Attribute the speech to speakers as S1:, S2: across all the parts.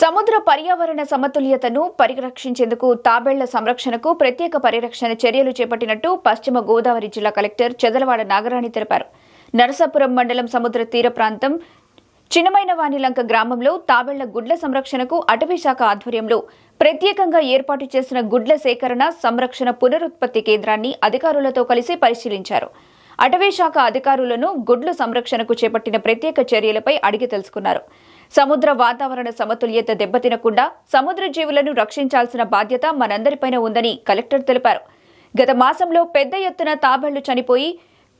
S1: సముద్ర పర్యావరణ సమతుల్యతను పరిరక్షించేందుకు తాబేళ్ళ సంరక్షణకు ప్రత్యేక పరిరక్షణ చర్యలు చేపట్టినట్టు పశ్చిమ గోదావరి జిల్లా కలెక్టర్ చెదలవాడ నాగరాణి తెలిపారు. నరసాపురం మండలం సముద్ర తీర ప్రాంతం చిన్నమైనవానిలంక గ్రామంలో తాబేళ్ళ గుడ్ల సంరక్షణకు అటవీ శాఖ ఆధ్వర్యంలో ప్రత్యేకంగా ఏర్పాటు చేసిన గుడ్ల సేకరణ సంరక్షణ పునరుత్పత్తి కేంద్రాన్ని అధికారులతో కలిసి పరిశీలించారు. అటవీ శాఖ అధికారులను గుడ్ల సంరక్షణకు చేపట్టిన ప్రత్యేక చర్యలపై అడిగి తెలుసుకున్నారు. సముద్ర వాతావరణ సమతుల్యత దెబ్బతినకుండా సముద్ర జీవులను రక్షించాల్సిన బాధ్యత మనందరిపైన ఉందని కలెక్టర్ తెలిపారు. గత మాసంలో పెద్ద ఎత్తున తాబేళ్ళు చనిపోయి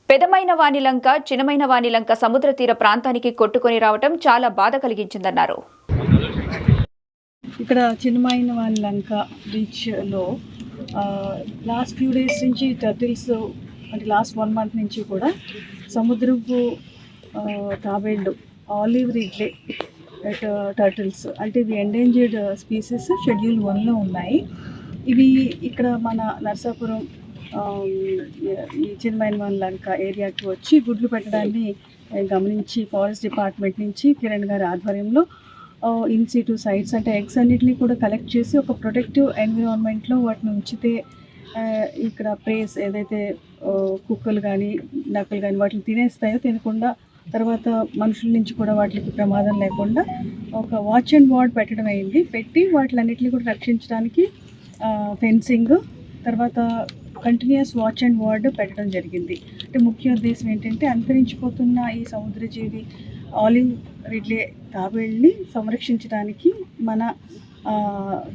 S1: పెదమైన వానిలంక చిన్నమైన వానిలంక సముద్ర తీర ప్రాంతానికి కొట్టుకొని రావటం చాలా బాధ కలిగించిందన్నారు.
S2: ఇక్కడ చిన్నమైన వాళ్ళ బీచ్లో లాస్ట్ ఫ్యూ డేస్ నుంచి టర్టిల్స్ అంటే లాస్ట్ వన్ మంత్ నుంచి కూడా సముద్రపు తాబేళ్ళు ఆలివ్ రిడ్లే టర్టిల్స్ uh, అంటే ఇవి ఎండేంజర్డ్ స్పీసెస్ షెడ్యూల్ వన్లో ఉన్నాయి. ఇవి ఇక్కడ మన నర్సాపురం um, ఈ చిన్నమైన లంక ఏరియాకి వచ్చి గుడ్లు పెట్టడాన్ని గమనించి ఫారెస్ట్ డిపార్ట్మెంట్ నుంచి కిరణ్ గారి ఆధ్వర్యంలో ఇన్ సిటు సైట్స్ అంటే ఎగ్స్ అన్నిటిని కూడా కలెక్ట్ చేసి ఒక ప్రొటెక్టివ్ ఎన్విరాన్మెంట్లో వాటిని ఉంచితే ఇక్కడ ప్రేస్ ఏదైతే కుక్కలు కానీ నక్కలు కానీ వాటిని తినేస్తాయో తినకుండా తర్వాత మనుషుల నుంచి కూడా వాటికి ప్రమాదం లేకుండా ఒక వాచ్ అండ్ వార్డ్ పెట్టడం అయింది. పెట్టి వాటిలన్నిటిని కూడా రక్షించడానికి ఫెన్సింగ్ తర్వాత కంటిన్యూస్ వాచ్ అండ్ వార్డ్ పెట్టడం జరిగింది. అంటే ముఖ్య ఉద్దేశం ఏంటంటే అంతరించిపోతున్న ఈ సముద్రజీవి ఆలివ్ రిడ్లే తాబేళ్ళని సంరక్షించడానికి మన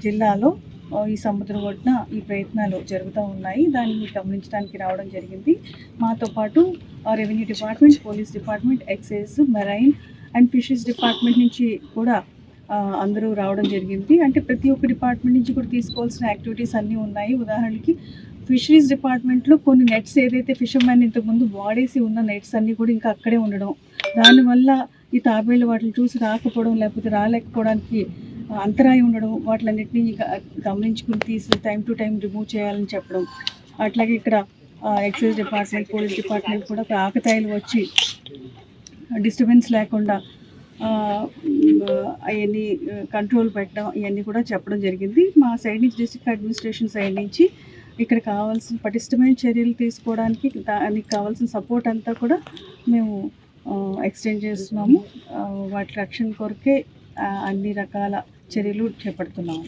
S2: జిల్లాలో ఈ సముద్ర ఒడ్డున ఈ ప్రయత్నాలు జరుగుతూ ఉన్నాయి. దాన్ని గమనించడానికి రావడం జరిగింది. మాతో పాటు revenue department police department excise marine and fisheries department నుంచి కూడా అందరూ రావడం జరిగింది. అంటే ప్రతి ఒక్క డిపార్ట్మెంట్ నుంచి కూడా తీసుకోవాల్సిన యాక్టివిటీస్ అన్నీ ఉన్నాయి. ఉదాహరణకి ఫిషరీస్ డిపార్ట్మెంట్లో కొన్ని నెట్స్ ఏదైతే ఫిషర్మెన్ ఇంతకుముందు వాడేసి ఉన్న నెట్స్ అన్నీ కూడా ఇంకా అక్కడే ఉండడం. దానివల్ల ఈ తాబేళ్ళు వాటిని చూసి రాకపోవడం లేకపోతే రాలేకపోవడానికి అంతరాయం ఉండడం వాటిలన్నింటినీ గమనించుకుని తీసి టైం టు టైం రిమూవ్ చేయాలని చెప్పడం. అట్లాగే ఇక్కడ ఎక్సైజ్ డిపార్ట్మెంట్ పోలీస్ డిపార్ట్మెంట్ కూడా కాకతాయిలు ఆకతాయిలు వచ్చి డిస్టర్బెన్స్ లేకుండా అవన్నీ కంట్రోల్ పెట్టడం ఇవన్నీ కూడా చెప్పడం జరిగింది. మా సైడ్ నుంచి డిస్ట్రిక్ట్ అడ్మినిస్ట్రేషన్ సైడ్ నుంచి ఇక్కడ కావాల్సిన పటిష్టమైన చర్యలు తీసుకోవడానికి దానికి కావాల్సిన సపోర్ట్ అంతా కూడా మేము ఎక్స్టెండ్ చేస్తున్నాము. వాటి రక్షణ కొరకే అన్ని రకాల చర్యలు చేపడుతున్నాము